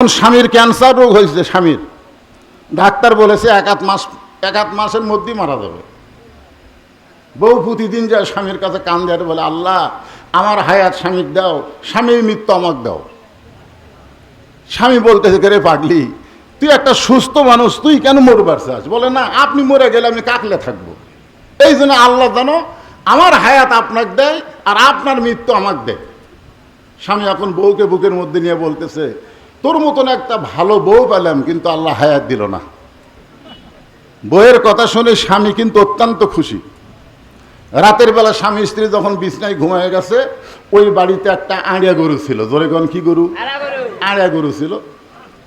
স্বামীর ক্যান্সার রোগ হয়েছে স্বামীর। ডাক্তার বলেছে এক আধ মাস, এক আধ মাসের মধ্যেই মারা যাবে। বউ প্রতিদিন যায় স্বামীর কাছে কান দেয় বলে, আল্লাহ, আমার হায়াত স্বামীর দাও, স্বামীর মৃত্যু আমাকে দাও। স্বামী বলতেছে রে পাগলি, তুই একটা সুস্থ মানুষ, তুই কেন মরবার চাস? বলে, না, আপনি মরে গেলে আমি কাকলে থাকব। এই জন্য আল্লাহ জানো আমার হায়াত আপনাকে দেয় আর আপনার মৃত্যু আমাকে দেয়। স্বামী এখন বউকে বুকের মধ্যে নিয়ে বলতেছে তোর মতন একটা ভালো বউ পেলাম কিন্তু আল্লাহ হায়াত দিল না। বউয়ের কথা শুনে স্বামী কিন্তু অত্যন্ত খুশি। রাতের বেলা স্বামী স্ত্রী যখন বিছনায় ঘুমায় গেছে ওই বাড়িতে একটা আড়িয়া গরু ছিল। জোরে কি গরু? আড়িয়া গরু ছিল।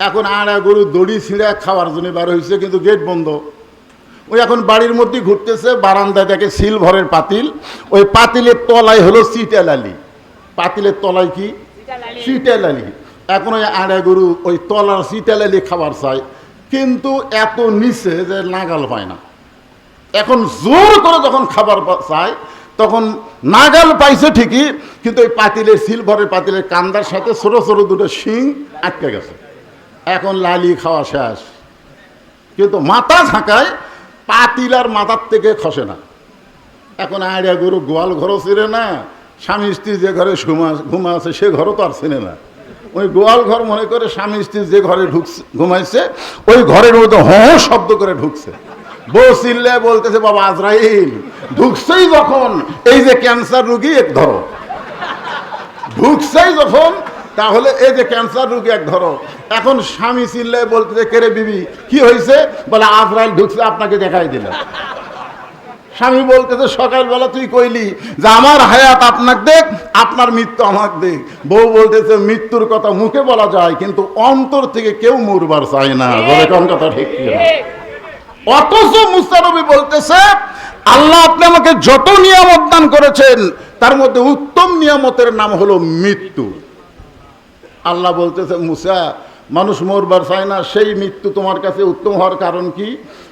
এখন আড়া গরু দড়ি ছিঁড়ে খাওয়ার জন্য বার হয়েছে কিন্তু গেট বন্ধ। ওই এখন বাড়ির মধ্যে ঘুরতেছে বারান্দায় দেখে সিলভরের পাতিল। ওই পাতিলের তলায় হলো সিটালালি। পাতিলের তলায় কি? সিটালালি। এখন ওই আড়া গরু ওই তলার সিটালালি খাবার চায় কিন্তু এত নিচে যে নাগাল পায় না। এখন জোর করে যখন খাবার চায় তখন নাগাল পাইছে ঠিকই, কিন্তু ওই পাতিলের সিলভারের পাতিলের কান্দার সাথে ছোট ছোট দুটো শিং আটকে গেছে। এখন লালি খাওয়া শেষ। কিন্তু মাথা ঝাঁকায় পাতিল আর মাথার থেকে খসে না। এখন আড়িয়া গরু গোয়াল ঘরও ছিঁড়ে না, স্বামী স্ত্রী যে ঘরে ঘুমা ঘুমা আছে সে ঘরও তো আর চিনে না। ওই গোয়াল ঘর মনে করে স্বামী স্ত্রী যে ঘরে ঢুকছে, ঘুমাইছে, ওই ঘরের মধ্যে হঁ শব্দ করে ঢুকছে। বউ চিল্লে বলতেছে, বাবা আজরাইল, ঢুকছেই যখন, এই যে ক্যান্সার রুগী এক ধরো। ঢুকছেই যখন, তাহলে এই যে ক্যান্সার রোগী এক ধরো। এখন স্বামী চিল্লে বলতেছে কেরে বিবি, কি হয়েছে বলে, আজরাইল ঢুকছে, আপনাকে দেখাই দিলাম। স্বামী বলতেছে সকালবেলা তুই কইলি যে আমার হায়াত আপনাকে দেখ আপনার মৃত্যু আমাকে দেখ। বউ বলতেছে মৃত্যুর কথা মুখে বলা যায় কিন্তু অন্তর থেকে কেউ মরবার চায় না। বলে কোন কথা ঠিক। অথচ মুস্তানবী বলতেছে আল্লাহ আপনি আমাকে যত নিয়ামত দান করেছেন তার মধ্যে উত্তম নিয়ামতের নাম হলো মৃত্যু। আল্লাহ বলতেছে মুসা মানুষ মরবার চায় না সেই মৃত্যু তোমার কাছে উত্তম হওয়ার কারণ কি?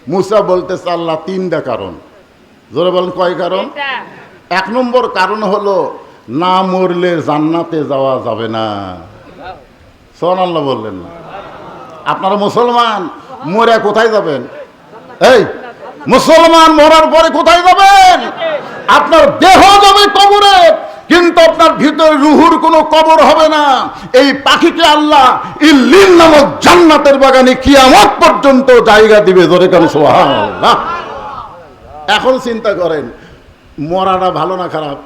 মুসা বলতেছে আল্লাহ তিনটা কারণ। জোরে বলেন কয় কারণ? এক নম্বর কারণ হলো না মরলে জান্নাতে যাওয়া যাবে না। সোহান আল্লাহ বললেন না। আপনারা মুসলমান মরে কোথায় যাবেন? এই মুসলমান মরার পরে কোথায় যাবেন? আপনার দেহ যাবে কবরে কিন্তু আপনার ভিতরে রুহুর কোনো কবর হবে না। এই পাখিকে আল্লাহ ইল্লিন নামক জান্নাতের বাগানে কিয়ামত পর্যন্ত জায়গা দিবে। ধরে কেন সুবহানাল্লাহ। এখন চিন্তা করেন, মরাটা ভালো না খারাপ?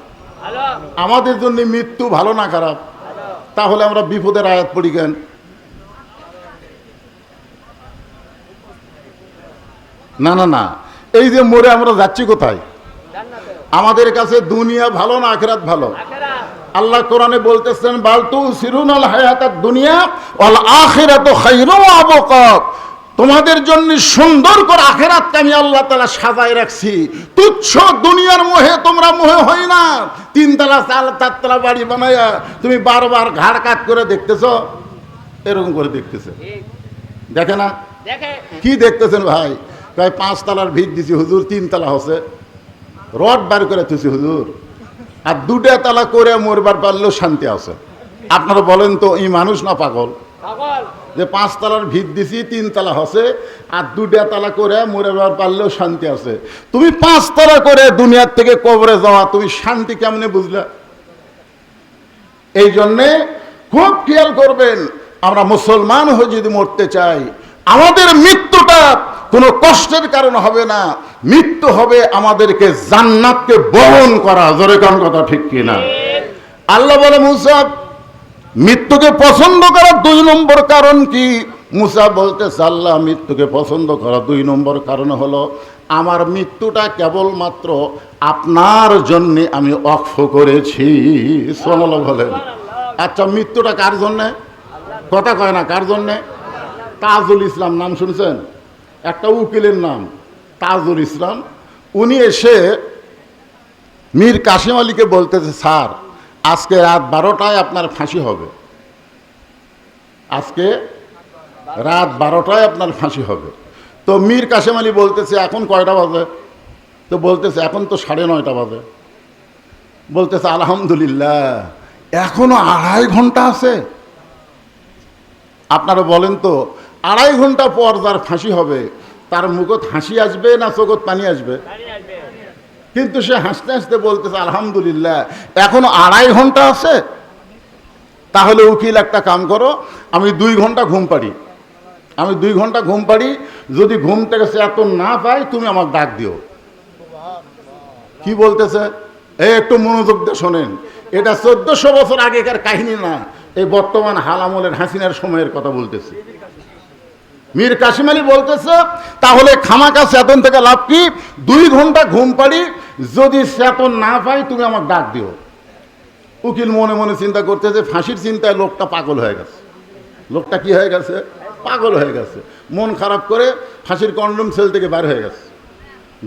আমাদের জন্য মৃত্যু ভালো না খারাপ? তাহলে আমরা বিপদের আয়াত পড়ি কেন? না না না। এই যে মরে আমরা যাচ্ছি কোথায়? আমাদের কাছে দুনিয়া ভালো না আখেরাত ভালো? আল্লাহ কোরআনে বলতেছেন, বালতু সিরুন আল হায়াতাত দুনিয়া অল আখিরাত খাইরু আবকাত তোমাদের জন্য সুন্দর করে আখেরাতকে আমি আল্লাহ তালা সাজায় রাখছি। তুচ্ছ দুনিয়ার মোহে তোমরা মোহে হই না। তিনতলা চাল চারতলা বাড়ি বানাইয়া তুমি বারবার ঘাড় কাট করে দেখতেছ? এরকম করে দেখতেছে। দেখে না? কি দেখতেছেন ভাই? প্রায় পাঁচ তালার ভিত দিছি হুজুর তিন তালা হচ্ছে। রড বার করে তুছি হুজুর। আর দুটা তালা করে মরবার পারলেও শান্তি আছে। আপনারা বলেন তো এই মানুষ না পাগল? যে পাঁচ তালার ভিত দিছি তিন তালা হচ্ছে আর দুটা তালা করে মরবার পারলেও শান্তি আছে। তুমি পাঁচ তালা করে দুনিয়ার থেকে কবরে যাওয়া তুমি শান্তি কেমনে বুঝলা? এই জন্যে খুব খেয়াল করবেন আমরা মুসলমান হয়ে যদি মরতে চাই আমাদের মৃত্যুটা কোনো কষ্টের কারণ হবে না। মৃত্যু হবে আমাদেরকে জান্নাতকে বহন করা। জোরে কোন কথা ঠিক কিনা? আল্লাহ বলে মুসাফ মৃত্যুকে পছন্দ করার দুই নম্বর কারণ কি? মুসা বলতে আল্লাহ মৃত্যুকে পছন্দ করা দুই নম্বর কারণ হলো, আমার মৃত্যুটা কেবলমাত্র আপনার জন্য আমি অক্ষ করেছি। সোনাল বলেন। আচ্ছা মৃত্যুটা কার জন্যে? কথা কয় না, কার জন্যে? তাজুল ইসলাম, নাম শুনছেন? একটা উকিলের নাম, তাজুল ইসলাম। উনি এসে মীর কাশিম আলীকে বলতেছে, স্যার আজকে রাত বারোটায় আপনার ফাঁসি হবে। আজকে রাত বারোটায় আপনার ফাঁসি হবে। তো মীর কাশিম আলী বলতেছে, এখন কয়টা বাজে? তো বলতেছে, এখন তো সাড়ে নয়টা বাজে। বলতেছে, আলহামদুলিল্লাহ, এখনও আড়াই ঘণ্টা আছে। আপনারা বলেন তো, আড়াই ঘণ্টা পর যার ফাঁসি হবে, তার মুখত হাসি আসবে না চোখত পানি আসবে? কিন্তু সে হাসতে হাসতে বলতেছে, আলহামদুলিল্লাহ, এখনও আড়াই ঘণ্টা আছে। তাহলে উকিল একটা কাম করো, আমি দুই ঘণ্টা ঘুম পাড়ি। আমি দুই ঘণ্টা ঘুম পাড়ি, যদি ঘুম থেকে সে এত না পাই তুমি আমাকে ডাক দিও। কি বলতেছে? এই একটু মনোযোগ দিয়ে শোনেন। এটা চোদ্দশো বছর আগেকার কাহিনী না, এই বর্তমান হালামলের হাসিনার সময়ের কথা বলতেছি। মীর কাশিম আলী বলতেছে, তাহলে খামাকা চেতন থেকে লাভ কি? দুই ঘণ্টা ঘুম পাড়ি যদি চেতন না পাই, তুমি আমাকে ডাক দিও। উকিল মনে মনে চিন্তা করতেছে ফাঁসির চিন্তায় লোকটা পাগল হয়ে গেছে। লোকটা কি হয়ে গেছে? পাগল হয়ে গেছে। মন খারাপ করে ফাঁসির কন্ডম সেল থেকে বার হয়ে গেছে।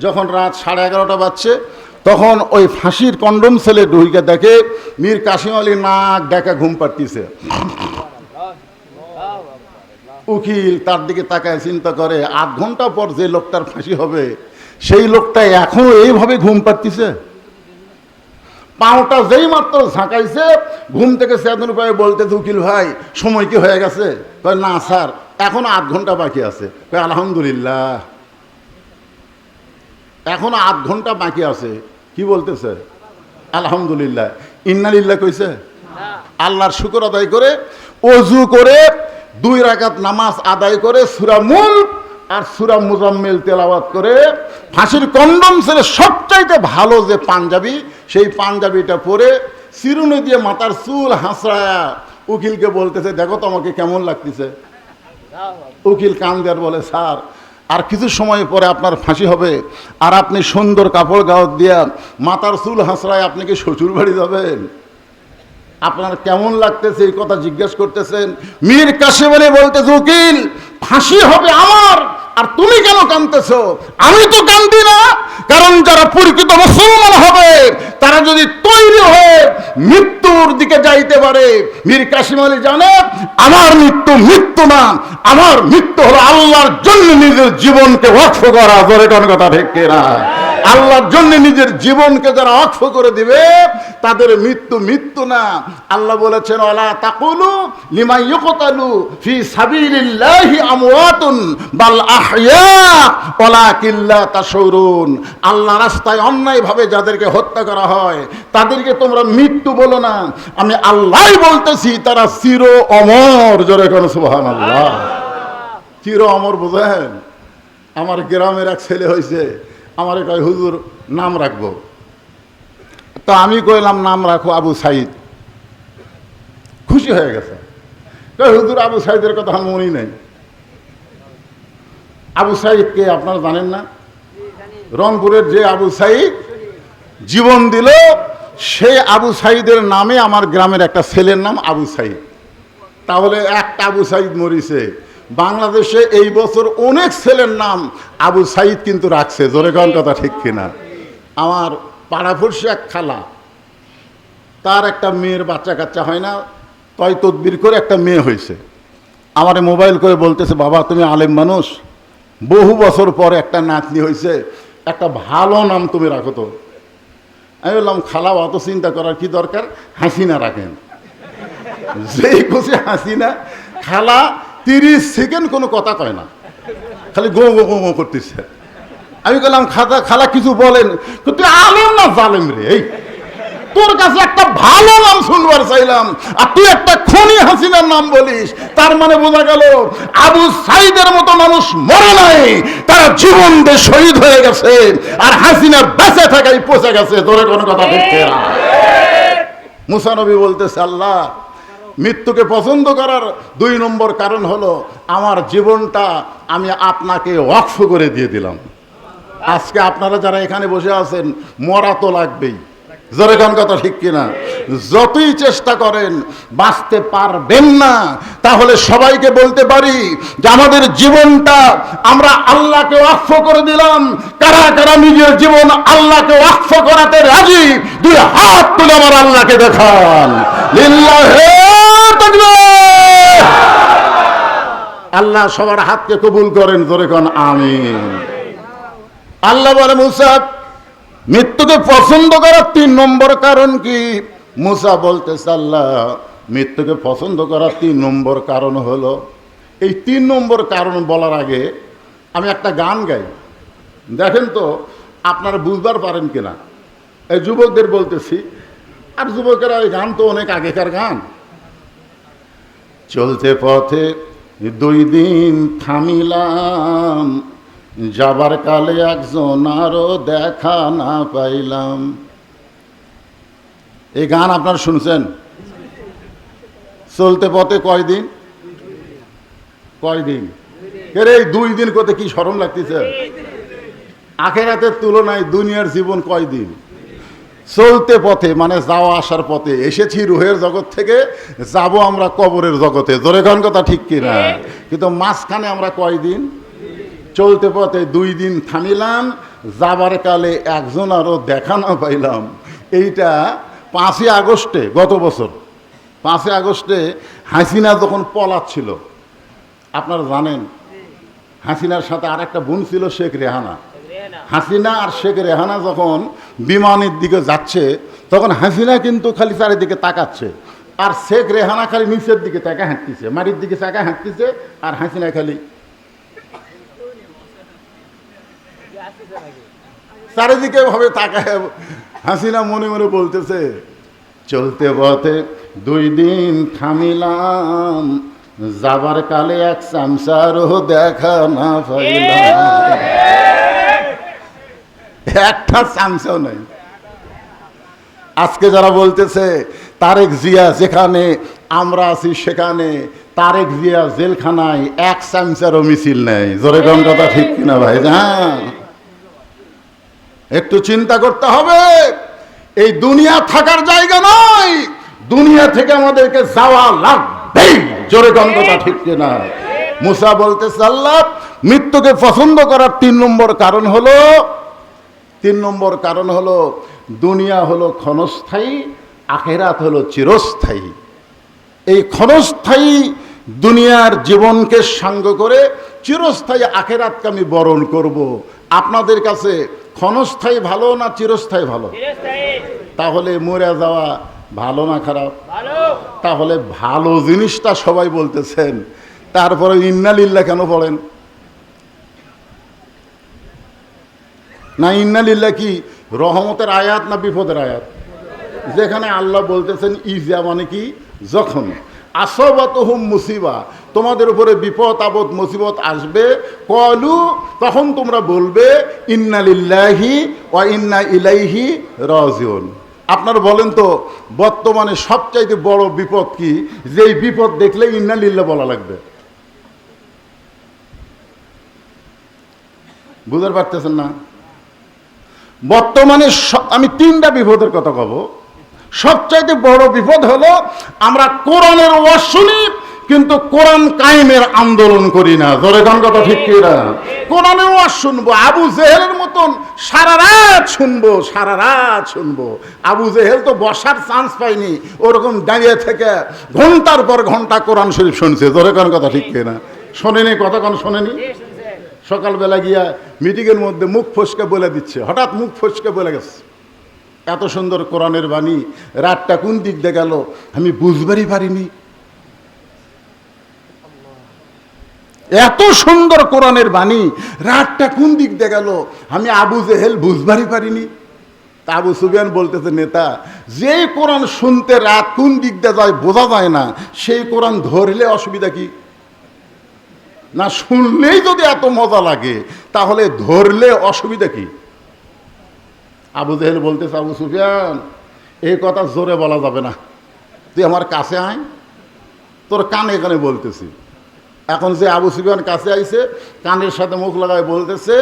যখন রাত সাড়ে এগারোটা বাজছে, তখন ওই ফাঁসির কন্ডম সেলে ঢুইকে দেখে মীর কাশিম আলী নাক দেখা ঘুম পাড়তিছে। উকিল তার দিকে তাকায়, চিন্তা করে, আধ ঘণ্টা পর যে লোকটার ফাঁসি হবে সেই লোকটা এখনও এইভাবে ঘুম পাড়তিছে। পাওটা যেই মাত্র ঝাঁকাইছে, ঘুম থেকে সেদিন উপায় বলতেছে উকিল ভাই, সময় কি হয়ে গেছে? কয়, না স্যার, এখনও আধ ঘণ্টা বাকি আছে। কয়, আলহামদুলিল্লাহ। এখনও আধ ঘণ্টা বাকি আছে। কি বলতেছে? আলহামদুলিল্লাহ। ইন্নালিল্লাহ কইছে? আল্লাহর শুকর আদায় করে, অজু করে, দুই রাকাত নামাজ আদায় করে, সুরা মূল আর সুরা মুজাম্মিল তেলাওয়াত করে ফাঁসির কন্ডম ছেড়ে সবচাইতে ভালো যে পাঞ্জাবি, সেই পাঞ্জাবিটা পরে চিরুনি দিয়ে মাথার চুল হাসড়ায়া উকিলকে বলতেছে, দেখো তো আমাকে কেমন লাগতেছে। উকিল কান দেয়ার বলে, স্যার, আর কিছু সময় পরে আপনার ফাঁসি হবে। আর আপনি সুন্দর কাপড় গাওয়াত দিয়া মাথার চুল হাসড়ায় আপনি কি শ্বশুর বাড়ি যাবেন? আপনার কেমন লাগতেছে? এই কথা জিজ্ঞেস করতেছেন। মীর কাশেমানি বলতেছে, উকিল, ফাঁসি হবে আমার। আর তুমি কেন কানতেছ আমি তো কান্দি না। কারণ যারা পরিচিত মুসলমান হবে, তারা যদি তৈরি হয়ে মৃত্যুর দিকে যাইতে পারে, মীর কাশিম আলী জানে, আমার মৃত্যু মৃত্যু না আমার মৃত্যু হলো আল্লাহর জন্য নিজের জীবনকে ওয়াক্ষ করা। জোরে কোন কথা ঠিক না আল্লাহর জন্য নিজের জীবনকে যারা অক্ষ করে দিবে, তাদের মৃত্যু মৃত্যু না। আল্লাহ বলেছেন তাকুলু লিমা ফি সাবিলিল্লাহি আমওয়াতুন বাল ওয়ালাকিল্লা তাশউরুন। আল্লাহ রাস্তায় অন্যায়ভাবে যাদেরকে হত্যা করা হয়, তাদেরকে তোমরা মৃত্যু বলো না। আমি আল্লাহই বলতেছি, তারা চির অমর। জোরে কোন সুবহানাল্লাহ। চির অমর বোঝেন? আমার গ্রামের এক ছেলে হয়েছে আমার কয়, হুজুর, নাম রাখব। তো আমি কইলাম, নাম রাখো আবু সাইদ। খুশি হয়ে গেছে। হুজুর, আবু সাইদের কথা আমার নেই। আবু সাইদ কে আপনারা জানেন না? রংপুরের যে আবু সাইদ জীবন দিল সেই আবু সাইদের নামে আমার গ্রামের একটা ছেলের নাম আবু সাইদ। তাহলে একটা আবু সাইদ মরিছে। বাংলাদেশে এই বছর অনেক ছেলের নাম আবু সাইদ কিন্তু রাখছে। জোরে কন কথা ঠিক কিনা? আমার পাড়াফুরসি এক খালা, তার একটা মেয়ের বাচ্চা কাচ্চা হয় না তয় তদবির করে একটা মেয়ে হয়েছে। আমারে মোবাইল করে বলতেছে, বাবা, তুমি আলেম মানুষ। বহু বছর পর একটা নাতনি হয়েছে, একটা ভালো নাম তুমি রাখো তো। আমি বললাম, খালা, অত চিন্তা করার কি দরকার? হাসিনা রাখেন। যেই খুশি হাসিনা, খালা তিরিশ সেকেন্ড কোনো কথা কয় না। খালি গো গো গো করতেছে। আমি বললাম খাতা খালা কিছু বলেন। তুই আলেম না জালেম রে, এই। তোর কাছে একটা ভালো নাম শুনবার চাইলাম, আর তুই একটা খনি হাসিনার নাম বলিস। তার মানে বোঝা গেল, আবু সাইদের মতো মানুষ মরে নাই, তারা জীবন দিয়ে শহীদ হয়ে গেছে, আর হাসিনা বেঁচে থাকাই পচে গেছে। তোরে কোনো কথা দেখতে না। মুসানবী বলতেছে, আল্লাহ মৃত্যুকে পছন্দ করার দুই নম্বর কারণ হলো, আমার জীবনটা আমি আপনাকে ওয়াকফ করে দিয়ে দিলাম। আজকে আপনারা যারা এখানে বসে আছেন, মরা তো লাগবেই। জোরেখান কথা ঠিক কিনা? যতই চেষ্টা করেন, বাঁচতে পারবেন না। তাহলে সবাইকে বলতে পারি যে আমাদের জীবনটা আমরা আল্লাহকে ওয়াকফ করে দিলাম। কারা কারা নিজের জীবন আল্লাহকে ওয়াকফ করাতে রাজি? দুই হাত তুলে আমার আল্লাহকে দেখান। লিল্লাহে। আল্লাহ সবার হাতকে কবুল করেন, জোরে কন, আমিন। আল্লাহ বলে, মুসা, মৃত্যুকে পছন্দ করার তিন নম্বর কারণ কি? মুসা বলতেছে, আল্লাহ, মৃত্যুকে পছন্দ করার তিন নম্বর কারণ হলো, এই তিন নম্বর কারণ বলার আগে আমি একটা গান গাই। দেখেন তো, আপনারা বুঝবার পারেন কিনা? এই যুবকদের বলতেছি, আর যুবকেরা এই গান তো অনেক আগেকার গান। চলতে পথে দুই দিন থামিলাম, যাবার কালে একজন আরও দেখা না পাইলাম। এই গান আপনারা শুনছেন? চলতে পথে কয়দিন? কয়দিন? এর, এই দুই দিন করতে কি সরম লাগতেছে? আখেরাতের তুলনায় দুনিয়ার জীবন কয়দিন? চলতে পথে মানে যাওয়া আসার পথে এসেছি রুহের জগৎ থেকে যাব আমরা কবরের জগতে। জোরে কোন কথা ঠিক কিনা কিন্তু মাঝখানে আমরা কয়দিন? চলতে পথে দুই দিন থামিলাম যাবার কালে একজন আরও দেখা না পাইলাম। এইটা পাঁচই আগস্টে গত বছর। পাঁচই আগস্টে হাসিনা যখন পলাচ্ছিল আপনারা জানেন হাসিনার সাথে আর একটা বোন ছিল শেখ রেহানা। হাসিনা আর শেখ রেহানা যখন বিমানের দিকে যাচ্ছে তখন হাসিনা কিন্তু খালি চারিদিকে তাকাচ্ছে। আর শেখ রেহানা খালি নিচের দিকে তাকা হাঁটতেছে মাটির দিকে তাকা হাঁটতেছে আর হাসিনা খালি চারিদিকে ভাবে তাকায়। হাসিনা মনে মনে বলতেছে চলতে পথে দুই দিন থামিলাম যাবার কালে এক চামচারও দেখা না পাইলাম। একটা চামচাও নাই। আজকে যারা বলতেছে, তারেক জিয়া যেখানে, আমরা আছি সেখানে, তারেক জিয়া জেলখানায় এক চামচারও মিছিল নেই। জোরে কথা ঠিক কিনা ভাই? হ্যাঁ। একটু চিন্তা করতে হবে। এই দুনিয়া থাকার জায়গা নয়। দুনিয়া থেকে আমাদেরকে যাওয়া লাগবেই। জোরে কথা ঠিক কিনা? মুসা বলতেছে, আল্লাহ, মৃত্যুকে পছন্দ করার তিন নম্বর কারণ হলো তিন নম্বর কারণ হলো দুনিয়া হলো ক্ষণস্থায়ী আখেরাত হলো চিরস্থায়ী। এই ক্ষণস্থায়ী দুনিয়ার জীবনকে সাঙ্গ করে চিরস্থায়ী আখেরাতকে আমি বরণ করব। আপনাদের কাছে ক্ষণস্থায়ী ভালো না চিরস্থায়ী ভালো? তাহলে মরে যাওয়া ভালো না খারাপ? তাহলে ভালো জিনিসটা সবাই বলতেছেন। তারপরে ইন্নালিল্লা কেন পড়েন? না ইন্নালিল্লা কি? রহমতের আয়াত না বিপদের আয়াত? যেখানে আল্লাহ বলতেছেন, ইজা মানে কি? যখন। আসবাত হুম মুসিবা। তোমাদের উপরে বিপদ, আপদ, মুসিবত আসবে। কলু তখন তোমরা বলবে ইন্নালিল্লাহি ও ইন্না ইলাইহি রাজিউন। আপনারা বলেন তো, বর্তমানে সবচাইতে বড় বিপদ কি? যেই বিপদ দেখলে ইন্নালিল্লাহ বলা লাগবে। বুঝতে পারতেছেন না? বর্তমানে আমি তিনটা বিপদের কথা কব। সবচাইতে বড় বিপদ হলো, আমরা কোরআনের ওয়াজ শুনি, কিন্তু কোরআন কায়েমের আন্দোলন করি না। ধরে কোন কথা ঠিক কি না কোরআনের ওয়াজ শুনব, আবু জেহেলের মতন সারা রাত শুনব, সারা রাত শুনব। আবু জেহেল তো বসার চান্স পাইনি ওরকম দাঁড়িয়ে থেকে ঘণ্টার পর ঘণ্টা কোরআন শরীফ শুনছে। ধরে কোন কথা ঠিক কি না শোনেনি, কতক্ষণ শোনেনি? সকালবেলা গিয়া মিটিংয়ের মধ্যে মুখ ফসকে বলে দিচ্ছে। হঠাৎ মুখ ফসকে বলে গেছে। এত সুন্দর কোরআনের বাণী, রাতটা কোন দিক দিয়ে গেল আমি বুঝবারই পারিনি। এত সুন্দর কোরআনের বাণী, রাতটা কোন দিক দিয়ে গেল আমি আবু জেহেল বুঝবারই পারিনি। আবু সুবিয়ান বলতেছে, নেতা যেই কোরআন শুনতে রাত কোন দিক দিয়ে যায় বোঝা যায় না। সেই কোরআন ধরলে অসুবিধা কি? না শুনলেই যদি এত মজা লাগে, তাহলে ধরলে অসুবিধা কি? আবু জেহেল বলতেছে, আবু সুফিয়ান এই কথা জোরে বলা যাবে না। তুই আমার কাছে আয়, তোর কানে কানে বলতেছি। এখন যে আবু সুফিয়ান কাছে আইছে, কানের সাথে মুখ লাগায় বলতেছে,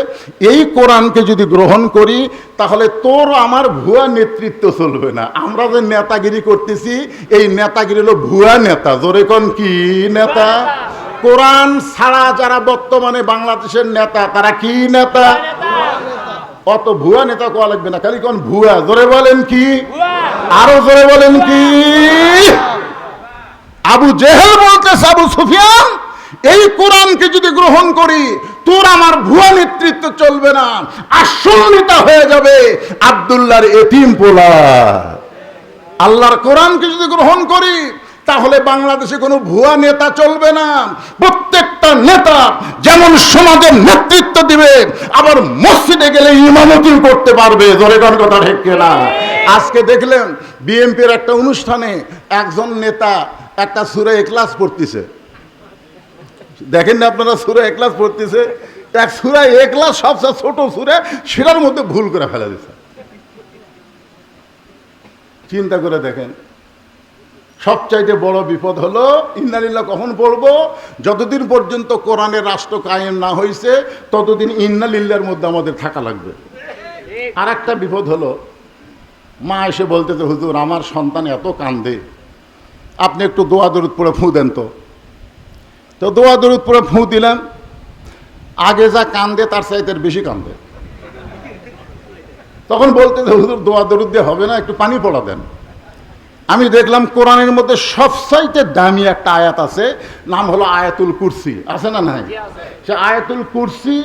এই কোরআনকে যদি গ্রহণ করি, তাহলে তোর আমার ভুয়া নেতৃত্ব চলবে না। আমরা যে নেতাগিরি করতেছি, এই নেতাগিরি হলো ভুয়া নেতা। জোরে কোন, কি নেতা? কোরআন ছাড়া যারা বর্তমানে বাংলাদেশের নেতা, তারা কি নেতা? অত ভুয়া নেতা কোয়া লাগবে না, খালি কোন ভুয়া। জোরে বলেন কি? আরও জোরে বলেন কি? আবু জেহেল বলতেছে, আবু সুফিয়ান, এই কোরআনকে যদি গ্রহণ করি, তোর আমার ভুয়া নেতৃত্ব চলবে না আসল নেতা হয়ে যাবে আবদুল্লাহর এতিম পোলা। আল্লাহর কোরআনকে যদি গ্রহণ করি তাহলে বাংলাদেশে কোনো ভুয়া নেতা চলবে না। প্রত্যেকটা নেতা যেমন সমাজের নেতৃত্ব দিবে, আবার মসজিদে গেলে ইমামতিও করতে পারবে। জোরে কোন কথা ঠিক না আজকে দেখলেন বিএনপির একটা অনুষ্ঠানে একজন নেতা একটা সুরে এক্লাস পড়তেছে। দেখেন না আপনারা সুরে এক্লাস পড়তেছে? এক সুরা একলাস সবচেয়ে ছোট সুরে, সেটার মধ্যে ভুল করে ফেলে দিচ্ছে চিন্তা করে দেখেন। সবচাইতে বড় বিপদ হলো, ইন্নালিল্লাহ কখন পড়ব? যতদিন পর্যন্ত কোরআনের রাষ্ট্র কায়েম না হয়েছে ততদিন ইন্নালিল্লার মধ্যে আমাদের থাকা লাগবে। আর একটা বিপদ হলো, মা এসে বলতেছে, হুজুর, আমার সন্তান এত কান্দে। আপনি একটু দোয়া দরুদ পরে ফুঁ দেন তো। তো দোয়া দরুদ পরে ফুঁ দিলাম। আগে যা কান্দে, তার চাইতে বেশি কান্দে। তখন বলতে হুজুর, দোয়া দরুদ দিয়ে হবে না, একটু পানি পড়া দেন। আমি দেখলাম কোরআনের মধ্যে সবচাইতে দামি একটা আয়াত আছে নাম হলো আয়াতুল কুরসি। আছে না নাই? সে আয়াতুল কুরসি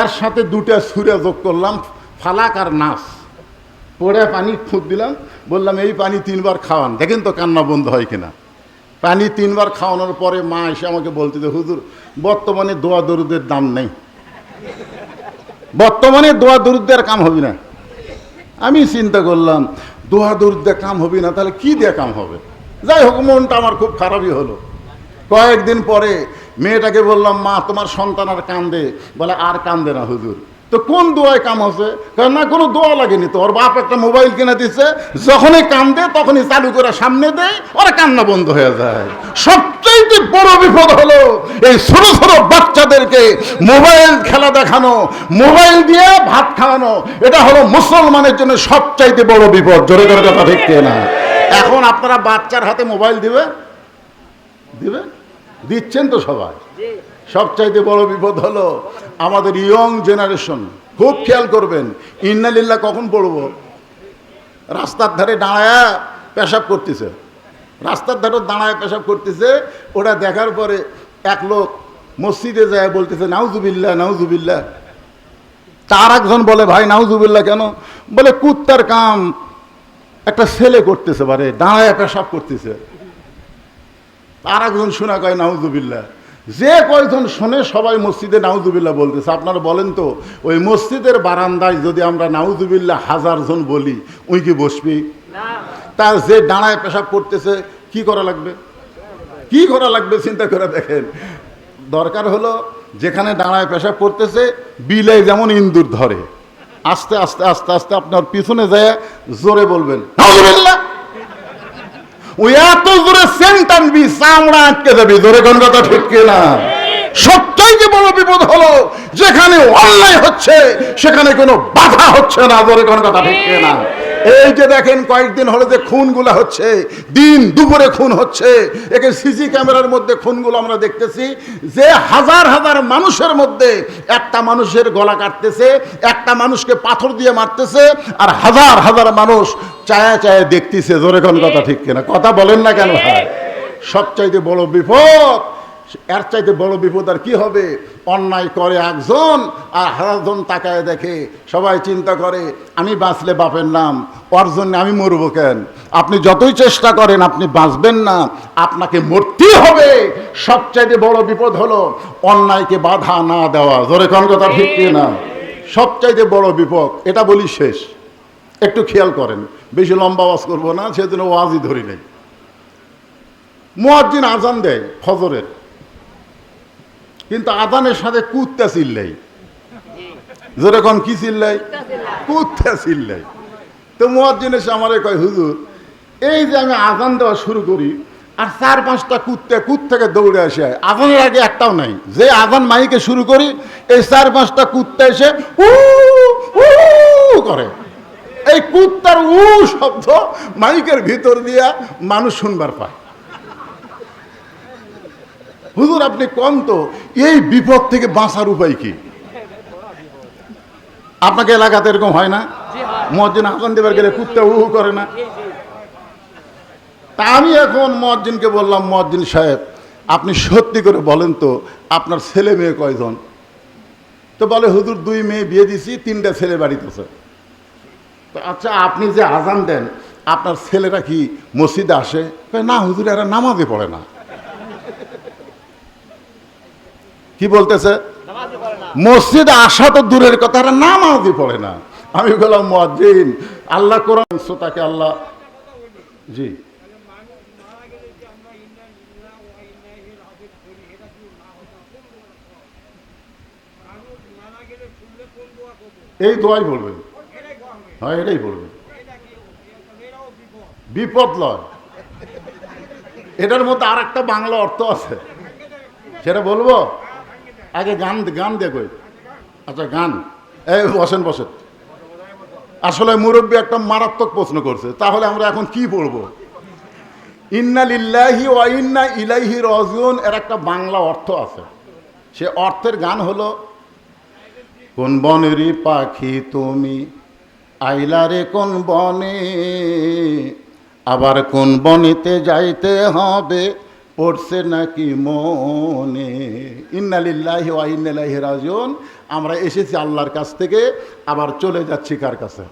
এর সাথে দুটা সুরে যোগ করলাম ফালাক আর নাস। পড়ে পানি ফুট দিলাম বললাম এই পানি তিনবার খাওয়ান। দেখেন তো কান্না বন্ধ হয় কিনা। পানি তিনবার খাওয়ানোর পরে মা এসে আমাকে বলতে যে হুজুর বর্তমানে দোয়া দরুদের দাম নেই। বর্তমানে দোয়া দরুদের কাম হবে না। আমি চিন্তা করলাম দোয়া দরুদের কাম হবি না, তাহলে কি দিয়ে কাম হবে? যাই হোক, মনটা আমার খুব খারাপই হলো। কয়েকদিন পরে মেয়েটাকে বললাম, মা, তোমার সন্তান আর কান্দে। বলে, আর কান্দে না হুজুর। তো কোন দোয়ায় কাম হচ্ছে কারণ না, কোনো দোয়া লাগেনি তো। ওর বাপ একটা মোবাইল কিনে দিচ্ছে যখনই কান্দে, তখনই চালু করে সামনে দেয়, ওরা কান্না বন্ধ হয়ে যায়। সবচেয়ে বড় বিপদ হলো এই ছোট ছোট বাচ্চাদেরকে মোবাইল খেলা দেখানো, মোবাইল দিয়ে ভাত খাওয়ানো। এটা হলো মুসলমানের জন্য সবচাইতে বড় বিপদ। জোরে জোরে কথা ঠিক না এখন আপনারা বাচ্চার হাতে মোবাইল দিবে? দিবে? দিচ্ছেন তো সবাই? সবচাইতে বড় বিপদ হলো আমাদের ইয়ং জেনারেশন খুব খেয়াল করবেন ইন্নালিল্লা কখন পড়ব? রাস্তার ধারে দাঁড়ায়া পেশাব করতেছে। রাস্তার ধারে দাঁড়ায় পেশাব করতেছে, ওটা দেখার পরে এক লোক মসজিদে যায় বলতেছে নাউজুবিল্লা নাউজুবিল্লা তার একজন বলে, ভাই নাউজুবিল্লা কেন? বলে, কুত্তার কাম একটা ছেলে করতেছে পারে দাঁড়ায় পেশাব করতেছে। তার একজন শোনা কয় নাউজুবিল্লা যে কয়জন শোনে সবাই মসজিদে নাউজুবিল্লা বলতেছে। আপনারা বলেন তো ওই মসজিদের বারান্দায় যদি আমরা নাউজুবিল্লা হাজার জন বলি উই কি বসবি? তার যে দাঁড়ায় পেশাব করতেছে কি করা লাগবে? কি করা লাগবে চিন্তা করে দেখেন। দরকার হলো যেখানে দাঁড়ায় পেশাব করতেছে বিলে যেমন ইন্দুর ধরে। আস্তে আস্তে আস্তে আস্তে আপনার পিছনে যায় জোরে বলবেন নাউজুবিল্লাহ! ওই এত জোরে সেন্ট টানবি চামড়া আটকে যাবি জোরে কোন কথা ঠিক না সবচাইতে বড় বিপদ হলো, যেখানে অন্যায় হচ্ছে, সেখানে কোনো বাধা হচ্ছে না। জোরে কোন কথা ঠিক না এই যে দেখেন, কয়েকদিন হলো যে খুনগুলা হচ্ছে, দিন দুপুরে খুন হচ্ছে, একে সিসি ক্যামেরার মধ্যে খুনগুলো আমরা দেখতেছি, যে হাজার হাজার মানুষের মধ্যে একটা মানুষের গলা কাটতেছে, একটা মানুষকে পাথর দিয়ে মারতেছে, আর হাজার হাজার মানুষ চায়া চায়া দেখতেছে। জোরে কথা ঠিক কিনা? কথা বলেন না কেন ভাই? সবচাইতে বড় বিপদ এর চাইতে বড় বিপদ আর কি হবে? অন্যায় করে একজন আর হাজারজন তাকায় দেখে সবাই চিন্তা করে, আমি বাঁচলে বাপের নাম, ওর জন্য আমি মরব কেন? আপনি যতই চেষ্টা করেন, আপনি বাঁচবেন না। আপনাকে মরতেই হবে। সবচাইতে বড় বিপদ হলো অন্যায়কে বাধা না দেওয়া। জোরে কোন কথা ঠিক না? সবচাইতে বড় বিপদ, এটা বলি শেষ। একটু খেয়াল করেন, বেশি লম্বা ওয়াজ করব না, সেজন্য ওয়াজই ধরি নেই। মুয়াজ্জিন আজান দেয় ফজরের। কিন্তু আজানের সাথে কুত্তা চিল্লাই। যেরকম কি চিল্লাই? কুত্তা চিল্লাই। তো মুয়াজ্জিন এসে আমারে কয়, হুজুর, এই যে আমি আজান দেওয়া শুরু করি, আর চার পাঁচটা কুত্তে কুত থেকে দৌড়ে আসে, আজানের আগে একটাও নাই। যে আজান মাইকে শুরু করি, এই চার পাঁচটা কুত্তা এসে উ করে। এই কুত্তার উ শব্দ মাইকের ভিতর দিয়া মানুষ শুনবার পায়। হুজুর, আপনি কম তো। এই বিপদ থেকে বাঁচার উপায় কি? আপনাকে এলাকাতে এরকম হয় না? মসজিদ আসান দেবার গেলে কুত্তা উহু করে না? তা আমি এখন মসজিদকে বললাম, মসজিদ সাহেব, আপনি সত্যি করে বলেন তো, আপনার ছেলে মেয়ে কয়জন? তো বলে, হুজুর, দুই মেয়ে বিয়ে দিছি, তিনটা ছেলে বাড়িতে আছে। তো আচ্ছা আপনি যে আজান দেন, আপনার ছেলেরা কি মসজিদে আসে? না হুজুর, এরা নামাজে পড়ে না। কি বলতেছে? মসজিদ আসা তো দূরের কথা এরা নামাজই পড়ে না। আমি বললাম মজিন আল্লাহ কোরআন, শ্রোতাকে আল্লাহ জি। এই দোয়াই বলবেন। হ্যাঁ এটাই বলবেন। বিপদ লয়। এটার মধ্যে আর একটা বাংলা অর্থ আছে। সেটা বলব? আগে গান গান দেখো আচ্ছা গান। এই বসেন বসেন। আসলে মুরব্বী একটা মারাত্মক প্রশ্ন করছে, তাহলে আমরা এখন কি পড়ব ইন্না লিল্লাহি ওয়া ইন্না ইলাইহি রাজিউন, এর একটা বাংলা অর্থ আছে। সে অর্থের গান হলো, কোন বনেরই পাখি তুমি আইলারে কোন বনে, আবার কোন বনেতে যাইতে হবে পড়ছে নাকি মনে? ইন্নালিল্লাহি ওয়া ইন্নালাইহি রাজিউন। আমরা এসেছি আল্লাহর কাছ থেকে আবার চলে যাচ্ছি কার কাছে?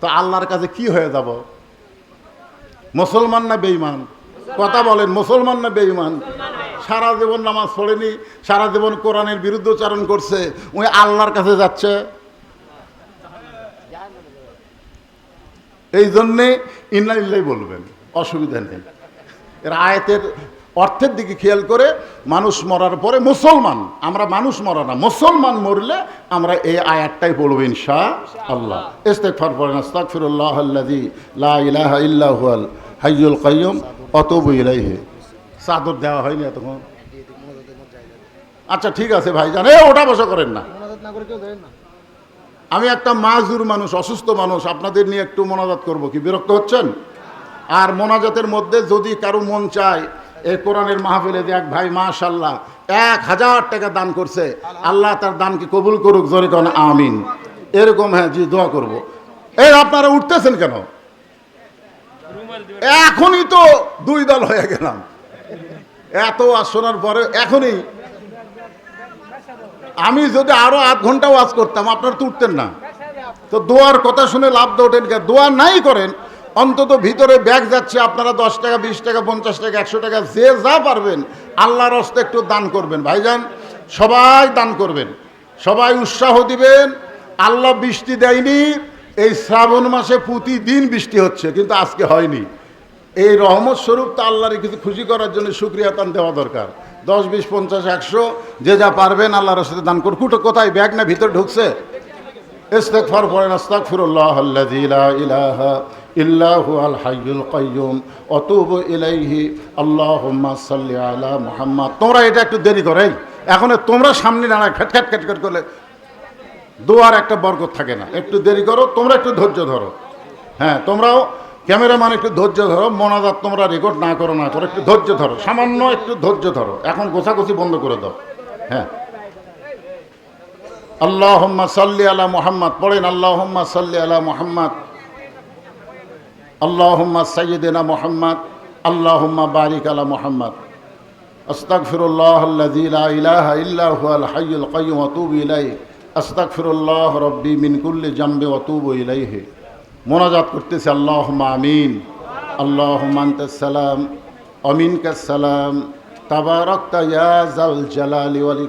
তো আল্লাহর কাছে কি হয়ে যাব? মুসলমান না বেঈমান? কথা বলেন মুসলমান না বেঈমান? সারা জীবন নামাজ পড়েনি সারা জীবন কোরআনের বিরুদ্ধচারণ করছে ওই আল্লাহর কাছে যাচ্ছে? এই জন্যে ইন্নালিল্লাই বলবেন অসুবিধা নেই। এর আয়াতের অর্থের দিকে খেয়াল করে মানুষ মরার পরে মুসলমান। আমরা মানুষ মরা না, মুসলমান মরলে আমরা এই আয়াতটাই বলব ইনশা আল্লাহ ইস্তেগফার পড়েন, আস্তাগফিরুল্লাহ আল্লাযী লা ইলাহা ইল্লা হুয়াল হাইয়ুল কাইয়ুম আতুবু ইলাইহি। চাদর দেওয়া হয়নি এতক্ষণ। আচ্ছা ঠিক আছে ভাই জান ওটা বসা করেন না। আমি একটা মাজুর মানুষ, অসুস্থ মানুষ, আপনাদের নিয়ে একটু মোনাজাত করব কি? বিরক্ত হচ্ছেন? আর মোনাজাতের মধ্যে যদি কারও মন চায় এই কোরআনের মাহফিলে যে এক ভাই মাশাল্লাহ এক হাজার টাকা দান করছে। আল্লাহ তার দানকে কবুল করুক, জোরে কেন, আমিন। এরকম হ্যাঁ জি, দোয়া করব। এই আপনারা উঠতেছেন কেন? এখনই তো দুই দল হয়ে গেলাম। এত আর শোনার পরে এখনই আমি যদি আরও আধ ঘণ্টা ওয়াজ করতাম, আপনারা তো উঠতেন না। তো দোয়ার কথা শুনে লাভ কেন? দোয়া নাই করেন অন্তত ভিতরে ব্যাগ যাচ্ছে, আপনারা দশ টাকা, বিশ টাকা, পঞ্চাশ টাকা, একশো টাকা, যে যা পারবেন, আল্লাহর হস্তে একটু দান করবেন। ভাইজান, সবাই দান করবেন। সবাই উৎসাহ দিবেন। আল্লাহ বৃষ্টি দেয়নি, এই শ্রাবণ মাসে প্রতিদিন বৃষ্টি হচ্ছে, কিন্তু আজকে হয়নি। এই রহমত স্বরূপ তো আল্লাহর কিছু খুশি করার জন্য সুক্রিয়া তান দেওয়া দরকার। দশ, বিশ, পঞ্চাশ, একশো, যে যা পারবেন আল্লাহর সাথে দান করুন। কুটো, কোথায়? ব্যাগ না ভিতরে ঢুকছে? ইস্তেগফার পড়েন, আস্তাগফিরুল্লাহ আল্লাযী লা ইলাহা ইল্লা হুয়াল হাইয়ুল কাইয়ুম, অতুবু ইলাইহি, আল্লাহুম্মা সাল্লি আলা মুহাম্মাদ। তোমরা এটা একটু দেরি করে এখন তোমরা সামনে দাঁড়ায় খ্যাট খ্যাট খ্যাট খ্যাট করলে দোয়ার একটা বরকত থাকে না। একটু দেরি করো, তোমরা একটু ধৈর্য ধরো। হ্যাঁ তোমরাও ক্যামেরাম্যান একটু ধৈর্য ধরো, মনাজাত তোমরা রেকর্ড না করো না করো, একটু ধৈর্য ধরো। সামান্য একটু ধৈর্য ধরো। এখন গোছাগুছি বন্ধ করে দাও। হ্যাঁ। আল্লাহম্মা সাল্লি আলা মুহাম্মদ, পড়েন আল্লাহম্মা সাল্লি আলা মুহাম্মদ। আল্লাহম্মা সাইয়্যিদিনা মুহাম্মদ, আল্লাহম্মা বারিক আলা মুহাম্মদ। আস্তাগফিরুল্লাহ আল্লাযী লা ইলাহা ইল্লা হুয়াল হাইয়ুল কাইয়্যুম আতুবু ইলাইহি। আস্তাগফিরুল্লাহ রব্বি মিন কুল্লি জামবি আতুবু ইলাইহি। মোনাজাত করতেছে আল্লাহুম্মা আমিন। আল্লাহুম্মা আনতাস সালাম আমিনকাস সালাম। তাবারাকতা ইয়া জাল জালালি ওয়াল